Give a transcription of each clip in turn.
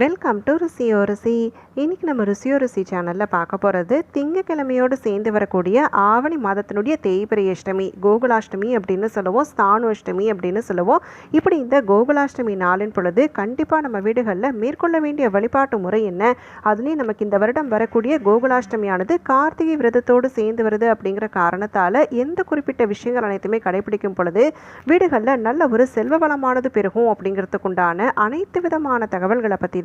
Welcome to ருசியோ ருசி. இன்னைக்கு நம்ம ருசியோ ருசி சேனலில் பார்க்க போகிறது திங்கக்கிழமையோடு சேர்ந்து வரக்கூடிய ஆவணி மாதத்தினுடைய தேய்பிரை அஷ்டமி கோகுலாஷ்டமி அப்படின்னு சொல்லுவோம் ஸ்தானு அஷ்டமி அப்படின்னு சொல்லுவோம். இப்படி இந்த கோகுலாஷ்டமி நாளின் பொழுது கண்டிப்பாக நம்ம வீடுகளில் மேற்கொள்ள வேண்டிய வழிபாட்டு முறை என்ன? அதுலேயும் நமக்கு இந்த வருடம் வரக்கூடிய கோகுலாஷ்டமியானது கார்த்திகை விரதத்தோடு சேர்ந்து வருது அப்படிங்கிற காரணத்தால் எந்த குறிப்பிட்ட விஷயங்கள் அனைத்துமே கடைபிடிக்கும் பொழுது வீடுகளில் நல்ல ஒரு செல்வ வளமானது பெருகும் அப்படிங்கிறதுக்குண்டான அனைத்து விதமான தகவல்களை பற்றி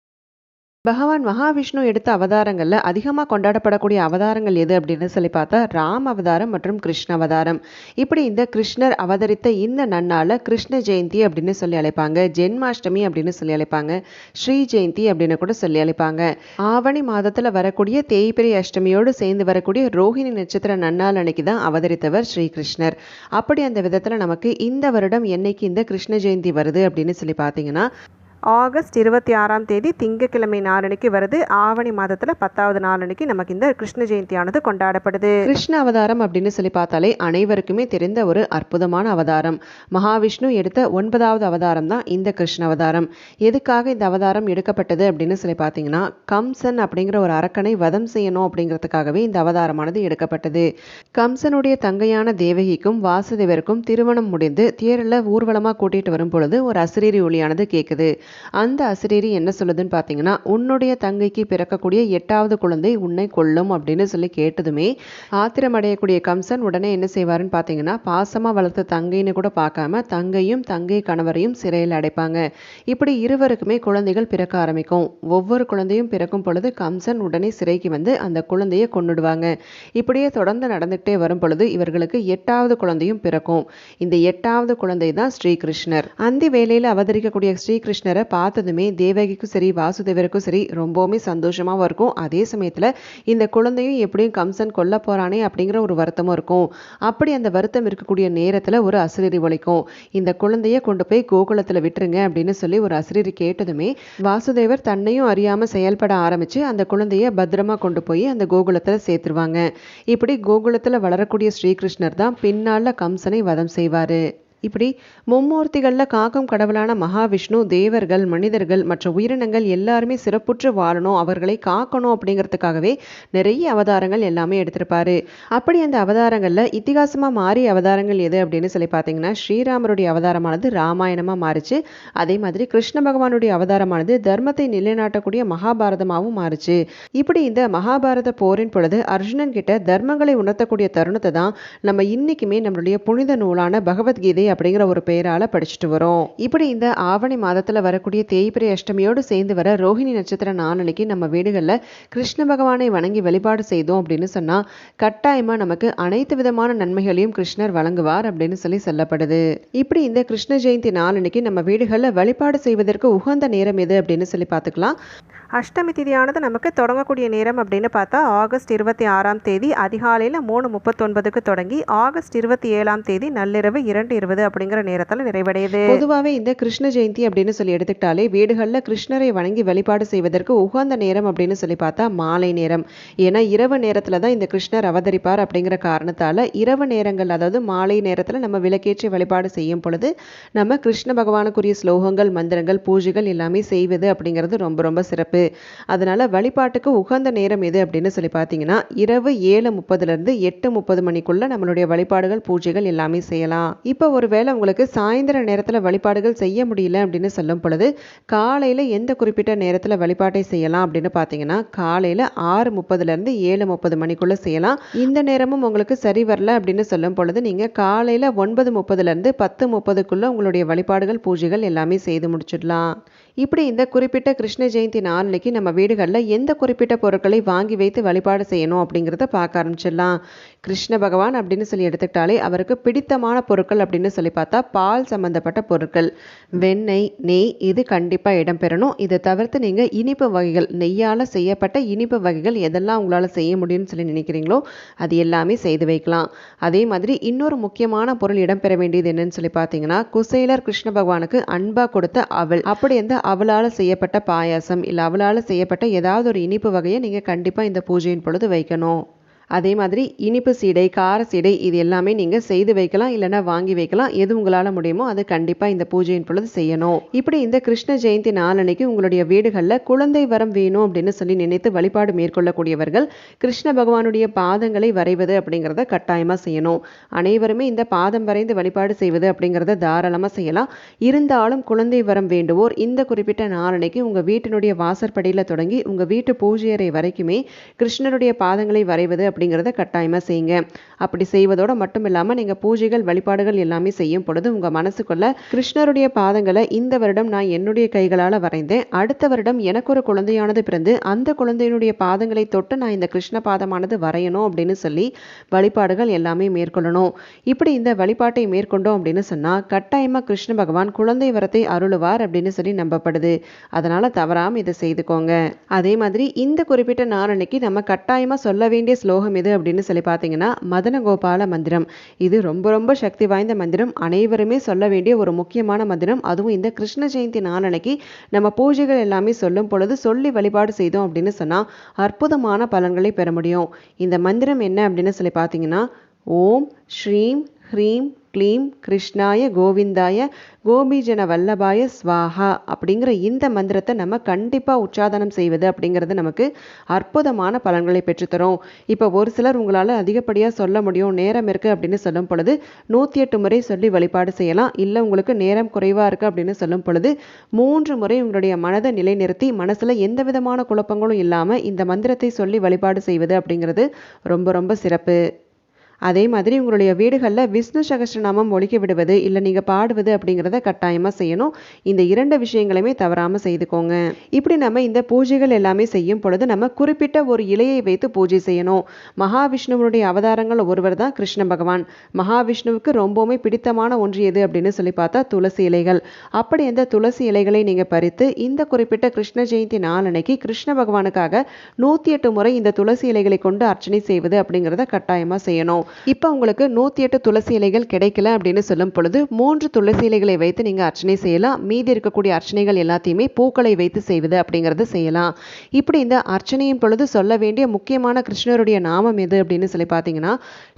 பகவான் மகாவிஷ்ணு எடுத்த அவதாரங்களில் அதிகமாக கொண்டாடப்படக்கூடிய அவதாரங்கள் எது அப்படின்னு சொல்லி பார்த்தா ராம் அவதாரம் மற்றும் கிருஷ்ண அவதாரம். இப்படி இந்த கிருஷ்ணர் அவதரித்த இந்த நன்னால கிருஷ்ண ஜெயந்தி அப்படின்னு சொல்லி அழைப்பாங்க ஜென்மாஷ்டமி அப்படின்னு சொல்லி அழைப்பாங்க ஸ்ரீ ஜெயந்தி அப்படின்னு கூட சொல்லி அழைப்பாங்க. ஆவணி மாதத்தில் வரக்கூடிய தேய்பிரை அஷ்டமியோடு சேர்ந்து வரக்கூடிய ரோஹிணி நட்சத்திர நன்னால் அன்னைக்கு தான் அவதரித்தவர் ஸ்ரீ கிருஷ்ணர். அப்படி அந்த விதத்தில் நமக்கு இந்த வருடம் என்னைக்கு இந்த கிருஷ்ண ஜெயந்தி வருது அப்படின்னு சொல்லி பார்த்தீங்கன்னா ஆகஸ்ட் இருபத்தி ஆறாம் தேதி திங்கக்கிழமை நாலனைக்கு வருது. ஆவணி மாதத்தில் பத்தாவது நாலனைக்கு நமக்கு இந்த கிருஷ்ண ஜெயந்தியானது கொண்டாடப்படுது. கிருஷ்ண அவதாரம் அப்படின்னு சொல்லி பார்த்தாலே அனைவருக்குமே தெரிந்த ஒரு அற்புதமான அவதாரம். மகாவிஷ்ணு எடுத்த ஒன்பதாவது அவதாரம் தான் இந்த கிருஷ்ண அவதாரம். எதுக்காக இந்த அவதாரம் எடுக்கப்பட்டது அப்படின்னு சொல்லி பார்த்தீங்கன்னா கம்சன் அப்படிங்கிற ஒரு அரக்கனை வதம் செய்யணும் அப்படிங்கிறதுக்காகவே இந்த அவதாரமானது எடுக்கப்பட்டது. கம்சனுடைய தங்கையான தேவகிக்கும் வாசுதேவருக்கும் திருமணம் முடிந்து தேரில் ஊர்வலமாக கூட்டிகிட்டு வரும் பொழுது ஒரு அசிரீரி ஒளியானது கேட்குது அந்த அசிரீரி என்ன சொல்லுதுன்னு பார்த்தீங்கன்னா உன்னுடைய தங்கைக்கு பிறக்கக்கூடிய எட்டாவது குழந்தை உன்னை கொல்லும் அப்படின்னு சொல்லி கேட்டதுமே ஆத்திரமடையக்கூடிய கம்சன் உடனே என்ன செய்வாருன்னு பார்த்தீங்கன்னா பாசமாக வளர்த்த தங்கைன்னு கூட பார்க்காம தங்கையும் தங்கை கணவரையும் சிறையில் அடைப்பாங்க. இப்படி இருவருக்குமே குழந்தைகள் பிறக்க ஆரம்பிக்கும். ஒவ்வொரு குழந்தையும் பிறக்கும் பொழுது கம்சன் உடனே சிறைக்கு வந்து அந்த குழந்தையை கொன்னுடுவாங்க. இப்படியே தொடர்ந்து நடந்துகிட்டே வரும் பொழுது இவர்களுக்கு எட்டாவது குழந்தையும் பிறக்கும். இந்த எட்டாவது குழந்தை தான் ஸ்ரீகிருஷ்ணர். அந்தி வேலையில் அவதரிக்கக்கூடிய ஸ்ரீகிருஷ்ணரை பார்த்ததுமே தேவகிக்கும் சரி வாசுதேவருக்கும் சரி ரொம்பவுமே சந்தோஷமாகவும் இருக்கும். அதே சமயத்தில் இந்த குழந்தையும் எப்படியும் கம்சன் கொல்ல போறானே அப்படிங்கிற ஒரு வருத்தமும் இருக்கும். அப்படி அந்த வருத்தம் இருக்கக்கூடிய நேரத்தில் ஒரு அசிரீரி ஒழிக்கும் இந்த குழந்தைய கொண்டு போய் கோகுலத்தில் விட்டுருங்க அப்படின்னு சொல்லி ஒரு அசிரீரி கேட்டதுமே வாசுதேவர் தன்னையும் அறியாமல் செயல்பட ஆரம்பிச்சு அந்த குழந்தைய பத்திரமா கொண்டு போய் அந்த கோகுலத்தில் சேர்த்துருவாங்க. இப்படி கோகுலத்தில் வளரக்கூடிய ஸ்ரீகிருஷ்ணர் தான் பின்னால் கம்சனை வதம் செய்வாரு. இப்படி மும்மூர்த்திகளில் காக்கும் கடவுளான மகாவிஷ்ணு தேவர்கள் மனிதர்கள் மற்ற உயிரினங்கள் எல்லாருமே சிறப்புற்று வாழணும் அவர்களை காக்கணும் அப்படிங்கிறதுக்காகவே நிறைய அவதாரங்கள் எல்லாமே எடுத்திருப்பாரு. அப்படி அந்த அவதாரங்களில் இத்திகாசமாக மாறிய அவதாரங்கள் எது அப்படின்னு சொல்லி பார்த்தீங்கன்னா ஸ்ரீராமருடைய அவதாரமானது ராமாயணமாக மாறிச்சு. அதே மாதிரி கிருஷ்ண பகவானுடைய அவதாரமானது தர்மத்தை நிலைநாட்டக்கூடிய மகாபாரதமாகவும் மாறுச்சு. இப்படி இந்த மகாபாரத போரின் பொழுது அர்ஜுனன் கிட்ட தர்மங்களை உணர்த்தக்கூடிய தருணத்தை தான் நம்ம இன்னைக்குமே நம்மளுடைய புனித நூலான பகவத்கீதை அப்படிங்கிற ஒரு பெயரால படிச்சுட்டு வரோம். இப்படி இந்த ஆவணி மாதத்துல வரக்கூடிய தேய்பிரை அஷ்டமியோடு சேர்ந்து வர ரோஹிணி நட்சத்திர நாளனைக்கு நம்ம வீடுகளில் கிருஷ்ண பகவானை வணங்கி வழிபாடு செய்தோம் அப்படின்னு சொன்னா கட்டாயமா நமக்கு அனைத்து விதமான நன்மைகளையும் கிருஷ்ணர் வழங்குவார் அப்படின்னு சொல்லி சொல்லப்படுது. இப்படி இந்த கிருஷ்ண ஜெயந்தி நாளனைக்கு நம்ம வீடுகளில் வழிபாடு செய்வதற்கு உகந்த நேரம் எது அப்படின்னு சொல்லி பார்த்துக்கலாம். அஷ்டமி திதியானது நமக்கு தொடங்கக்கூடிய நேரம் அப்படின்னு பார்த்தா ஆகஸ்ட் இருபத்தி ஆறாம் தேதி அதிகாலையில் மூணு முப்பத்தொன்பதுக்கு தொடங்கி ஆகஸ்ட் இருபத்தி ஏழாம் தேதி நள்ளிரவு இரண்டு இருபது அப்படிங்கிற நேரத்தில் நிறைவடையுது. பொதுவாகவே இந்த கிருஷ்ண ஜெயந்தி அப்படின்னு சொல்லி எடுத்துக்கிட்டாலே வீடுகளில் கிருஷ்ணரை வணங்கி வழிபாடு செய்வதற்கு உகந்த நேரம் அப்படின்னு சொல்லி பார்த்தா மாலை நேரம். ஏன்னா இரவு நேரத்தில் தான் இந்த கிருஷ்ணர் அவதரிப்பார் அப்படிங்கிற காரணத்தால் இரவு நேரங்கள் அதாவது மாலை நேரத்தில் நம்ம விளக்கேற்றி வழிபாடு செய்யும் பொழுது நம்ம கிருஷ்ண பகவானுக்குரிய ஸ்லோகங்கள் மந்திரங்கள் பூஜைகள் எல்லாமே செய்வது அப்படிங்கிறது ரொம்ப ரொம்ப சிறப்பு. அதனால வழிபாட்டுக்கு உகந்த நேரம் எது அப்படின்னு சொல்லி பார்த்தீங்கன்னா இரவு ஏழு முப்பதுலேருந்து எட்டு முப்பது மணிக்குள்ள நம்மளுடைய வழிபாடுகள் பூஜைகள் எல்லாமே செய்யலாம். இப்போ ஒருவேளை உங்களுக்கு சாயந்தர நேரத்தில் வழிபாடுகள் செய்ய முடியல அப்படின்னு சொல்லும் பொழுது காலையில் எந்த குறிப்பிட்ட நேரத்தில் வழிபாட்டை செய்யலாம் அப்படின்னு பார்த்தீங்கன்னா காலையில் ஆறு முப்பதுலேருந்து ஏழு முப்பது மணிக்குள்ளே செய்யலாம். இந்த நேரமும் உங்களுக்கு சரி வரல அப்படின்னு சொல்லும் பொழுது நீங்கள் காலையில் ஒன்பது முப்பதுலேருந்து பத்து முப்பதுக்குள்ளே உங்களுடைய வழிபாடுகள் பூஜைகள் எல்லாமே செய்து முடிச்சிடலாம். இப்படி இந்த குறிப்பிட்ட கிருஷ்ண ஜெயந்தி நாளைக்கு நம்ம வீடுகளில் எந்த குறிப்பிட்ட பொருட்களை வாங்கி வைத்து வழிபாடு செய்யணும் அப்படிங்கிறத பார்க்க ஆரம்பிச்சிடலாம். கிருஷ்ண பகவான் அப்படின்னு சொல்லி எடுத்துக்கிட்டாலே அவருக்கு பிடித்தமான பொருட்கள் அப்படின்னு சொல்லி பார்த்தா பால் சம்பந்தப்பட்ட பொருட்கள் வெண்ணெய் நெய் இது கண்டிப்பாக இடம்பெறணும் இதை தவிர்த்து நீங்கள் இனிப்பு வகைகள் நெய்யால் செய்யப்பட்ட இனிப்பு வகைகள் எதெல்லாம் உங்களால் செய்ய முடியும்னு சொல்லி நினைக்கிறீங்களோ அது எல்லாமே செய்து வைக்கலாம். அதே மாதிரி இன்னொரு முக்கியமான பொருள் இடம்பெற வேண்டியது என்னன்னு சொல்லி பார்த்தீங்கன்னா குசேலர் கிருஷ்ண பகவானுக்கு அன்பா கொடுத்த அவள். அப்படி அந்த அவளால் செய்யப்பட்ட பாயாசம் இல்லை அவளால் செய்யப்பட்ட ஏதாவது ஒரு இனிப்பு வகையை நீங்கள் கண்டிப்பாக இந்த பூஜையின் பொழுது வைக்கணும். அதே மாதிரி இனிப்பு சீடை கார சீடை இது எல்லாமே நீங்கள் செய்து வைக்கலாம் இல்லைன்னா வாங்கி வைக்கலாம். எது உங்களால் முடியுமோ அது கண்டிப்பாக இந்த பூஜையின் பொழுது செய்யணும். இப்படி இந்த கிருஷ்ண ஜெயந்தி நாளன்னைக்கு உங்களுடைய வீடுகளில் குழந்தை வரம் வேணும் அப்படின்னு சொல்லி நினைத்து வழிபாடு மேற்கொள்ளக்கூடியவர்கள் கிருஷ்ண பகவானுடைய பாதங்களை வரைவது அப்படிங்கிறத கட்டாயமாக செய்யணும். அனைவருமே இந்த பாதம் வரைந்து வழிபாடு செய்வது அப்படிங்கிறத தாராளமாக செய்யலாம். இருந்தாலும் குழந்தை வரம் வேண்டுவோர் இந்த குறிப்பிட்ட நாளன்னைக்கு உங்கள் வீட்டினுடைய வாசற்படியில் தொடங்கி உங்கள் வீட்டு பூஜை அறை வரைக்குமே கிருஷ்ணருடைய பாதங்களை வரைவது அப்படிங்கிறத கட்டாயமாக செய்யுங்க. அப்படி செய்வதோடு மட்டும் இல்லாமல் நீங்கள் பூஜைகள் வழிபாடுகள் எல்லாமே செய்யும் பொழுது உங்கள் மனசுக்குள்ள கிருஷ்ணருடைய பாதங்களை இந்த வருடம் நான் என்னுடைய கைகளால் வரைந்தேன். அடுத்த வருடம் எனக்கு ஒரு குழந்தையானது பிறந்து அந்த குழந்தையினுடைய பாதங்களை தொட்டு நான் இந்த கிருஷ்ண பாதமானது வரையணும் அப்படின்னு சொல்லி வழிபாடுகள் எல்லாமே மேற்கொள்ளணும். இப்படி இந்த வழிபாட்டை மேற்கொண்டோம் அப்படின்னு சொன்னால் கட்டாயமாக கிருஷ்ண பகவான் குழந்தை வரத்தை அருளுவார் அப்படின்னு சொல்லி நம்பப்படுது. அதனால் தவறாமல் இதை செய்துக்கோங்க. அதே மாதிரி இந்த குறிப்பிட்ட நாளன்னைக்கு நம்ம கட்டாயமாக சொல்ல வேண்டிய ஸ்லோகம் எது அப்படின்னு சொல்லி பார்த்தீங்கன்னா மதன கோபால மந்திரம். இது ரொம்ப ரொம்ப சக்தி வாய்ந்த மந்திரம். அனைவருமே சொல்ல வேண்டிய ஒரு முக்கியமான மந்திரம். அதுவும் இந்த கிருஷ்ண ஜெயந்தி நாளனைக்கு நம்ம பூஜைகள் எல்லாமே சொல்லும் பொழுது சொல்லி வழிபாடு செய்தோம் அப்படின்னு சொன்னால் அற்புதமான பலன்களை பெற முடியும். இந்த மந்திரம் என்ன அப்படின்னு சொல்லி பார்த்தீங்கன்னா ஓம் ஸ்ரீம் ஹ்ரீம் க்ளீம் கிருஷ்ணாய கோவிந்தாய கோபிஜன வல்லபாய ஸ்வாஹா அப்படிங்கிற இந்த மந்திரத்தை நம்ம கண்டிப்பாக உச்சாதனம் செய்வது அப்படிங்கிறது நமக்கு அற்புதமான பலன்களை பெற்றுத்தரும். இப்போ ஒரு சிலர் உங்களால் அதிகப்படியாக சொல்ல முடியும் நேரம் இருக்குது அப்படின்னு சொல்லும் பொழுது நூற்றி எட்டு முறை சொல்லி வழிபாடு செய்யலாம். இல்லை உங்களுக்கு நேரம் குறைவாக இருக்குது அப்படின்னு சொல்லும் பொழுது மூன்று முறை உங்களுடைய மனதை நிலைநிறுத்தி மனசில் எந்த விதமான குழப்பங்களும் இல்லாமல் இந்த மந்திரத்தை சொல்லி வழிபாடு செய்வது அப்படிங்கிறது ரொம்ப ரொம்ப சிறப்பு. அதே மாதிரி உங்களுடைய வீடுகளில் விஷ்ணு சகஸ்ரநாமம் ஒழிக்க விடுவது இல்லை நீங்கள் பாடுவது அப்படிங்கிறத கட்டாயமாக செய்யணும். இந்த இரண்டு விஷயங்களையுமே தவறாமல் செய்துக்கோங்க. இப்படி நம்ம இந்த பூஜைகள் எல்லாமே செய்யும் பொழுது நம்ம குறிப்பிட்ட ஒரு இலையை வைத்து பூஜை செய்யணும். மகாவிஷ்ணுவனுடைய அவதாரங்கள் ஒருவர் தான் கிருஷ்ண பகவான். மகாவிஷ்ணுவுக்கு ரொம்பவுமே பிடித்தமான ஒன்று எது அப்படின்னு சொல்லி பார்த்தா துளசி இலைகள். அப்படி அந்த துளசி இலைகளை நீங்கள் பறித்து இந்த குறிப்பிட்ட கிருஷ்ண ஜெயந்தி நாளன்னைக்கு கிருஷ்ண பகவானுக்காக நூற்றி எட்டு முறை இந்த துளசி இலைகளை கொண்டு அர்ச்சனை செய்வது அப்படிங்கிறத கட்டாயமாக செய்யணும். இப்போ உங்களுக்கு நூற்றி எட்டு துளசி இலைகள் கிடைக்கல அப்படின்னு சொல்லும் பொழுது மூன்று துளசி இலைகளை வைத்து நீங்கள் அர்ச்சனை செய்யலாம். மீதி இருக்கக்கூடிய அர்ச்சனைகள் எல்லாத்தையுமே பூக்களை வைத்து செய்வது அப்படிங்கிறது செய்யலாம். இப்படி இந்த அர்ச்சனையின் பொழுது சொல்ல வேண்டிய முக்கியமான கிருஷ்ணருடைய நாமம் எது அப்படின்னு சொல்லி பார்த்தீங்கன்னா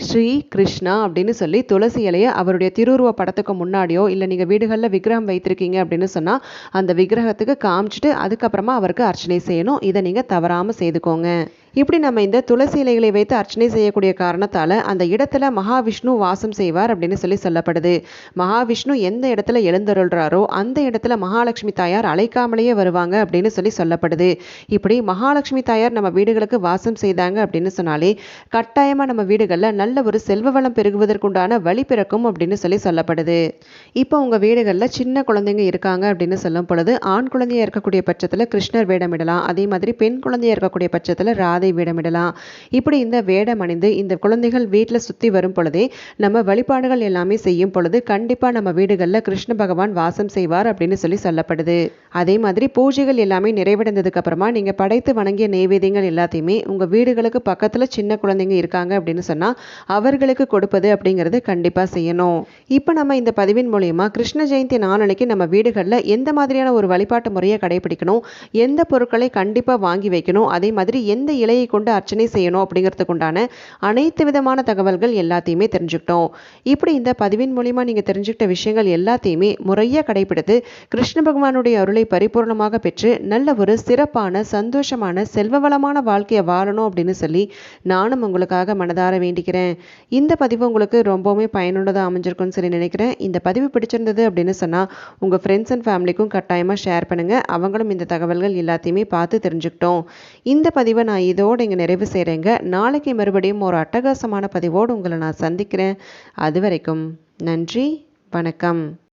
ஸ்ரீ கிருஷ்ணா அப்படின்னு சொல்லி துளசி இலையை அவருடைய திருவுருவ படத்துக்கு முன்னாடியோ இல்லை நீங்கள் வீடுகளில் விக்கிரகம் வைத்திருக்கீங்க அப்படின்னு சொன்னால் அந்த விக்கிரகத்துக்கு காமிச்சிட்டு அதுக்கப்புறமா அவருக்கு அர்ச்சனை செய்யணும். இதை நீங்கள் தவறாமல் செய்துக்கோங்க. இப்படி நம்ம இந்த துளசி இலைகளை வைத்து அர்ச்சனை செய்யக்கூடிய காரணத்தால் அந்த இடத்துல மகாவிஷ்ணு வாசம் செய்வார் அப்படின்னு சொல்லி சொல்லப்படுது. மகாவிஷ்ணு எந்த இடத்துல எழுந்தருள்றாரோ அந்த இடத்துல மகாலட்சுமி தாயார் அழைக்காமலேயே வருவாங்க அப்படின்னு சொல்லி சொல்லப்படுது. இப்படி மகாலட்சுமி தாயார் நம்ம வீடுகளுக்கு வாசம் செய்தாங்க அப்படின்னு சொன்னாலே கட்டாயமாக நம்ம வீடுகளில் நல்ல ஒரு செல்வ வளம் பெருகுவதற்குண்டான வழி பிறக்கும் அப்படின்னு சொல்லி சொல்லப்படுது. இப்போ உங்கள் வீடுகளில் சின்ன குழந்தைங்க இருக்காங்க அப்படின்னு சொல்லும் பொழுது ஆண் குழந்தையா இருக்கக்கூடிய பட்சத்தில் கிருஷ்ணர் வேடமிடலாம். அதே மாதிரி பெண் குழந்தையா இருக்கக்கூடிய பட்சத்தில் ராதா வேடமிடலாம். இப்படி இந்த வேடம் அணிந்து இந்த குழந்தைகள் வீட்டில் சுற்றி வரும் பொழுதே நம்ம வழிபாடுகள் எல்லாமே செய்யும் பொழுது கண்டிப்பாக நம்ம வீடுகளில் கிருஷ்ண பகவான் வாசம் செய்வார் அப்படின்னு சொல்லி சொல்லப்படுது. அதே மாதிரி பூஜைகள் எல்லாமே நிறைவடைந்ததுக்கு அப்புறமா நீங்கள் படைத்து வணங்கிய நெய்வேதியங்கள் எல்லாத்தையுமே உங்கள் வீடுகளுக்கு பக்கத்தில் சின்ன குழந்தைங்க இருக்காங்க அப்படின்னு சொன்னால் அவர்களுக்கு கொடுப்பது அப்படிங்கிறது கண்டிப்பாக செய்யணும். இப்போ நம்ம இந்த பதிவின் மூலயமா கிருஷ்ண ஜெயந்தி நாளனைக்கு நம்ம வீடுகளில் எந்த மாதிரியான ஒரு வழிபாட்டு முறையை கடைபிடிக்கணும்? எந்த பொருட்களை கண்டிப்பாக வாங்கி வைக்கணும்? அதே மாதிரி எந்த இலை இலையை கொண்டு அர்ச்சனை செய்யணும் அப்படிங்கிறதுக்கு உண்டான அனைத்து விதமான தகவல்கள் எல்லாத்தையுமே தெரிஞ்சுக்கிட்டோம். இப்படி இந்த பதிவின் மூலிமா நீங்கள் தெரிஞ்சுக்கிட்ட விஷயங்கள் எல்லாத்தையுமே முறையாக கடைபிடித்து கிருஷ்ண பகவானுடைய அருளை பரிபூர்ணமாக பெற்று நல்ல ஒரு சிறப்பான சந்தோஷமான செல்வ வளமான வாழ்க்கையை வாழணும் அப்படின்னு சொல்லி நானும் உங்களுக்காக மனதார வேண்டிக்கிறேன். இந்த பதிவு உங்களுக்கு ரொம்பவுமே பயனுள்ளதாக அமைஞ்சிருக்கும்னு சொல்லி நினைக்கிறேன். இந்த பதிவு பிடிச்சிருந்தது அப்படின்னு சொன்னால் உங்கள் ஃப்ரெண்ட்ஸ் அண்ட் ஃபேமிலிக்கும் கட்டாயமாக ஷேர் பண்ணுங்கள் அவங்களும் இந்த தகவல்கள் எல்லாத்தையுமே பார்த்து தெரிஞ்சுக்கிட்டோம். இந்த பதிவை நான் இதோடு இங்கே நிறைவு செய்கிறேங்க நாளைக்கு மறுபடியும் ஒரு அட்டகாசமான பதிவோடு உங்களை நான் சந்திக்கிறேன். அது வரைக்கும் நன்றி வணக்கம்.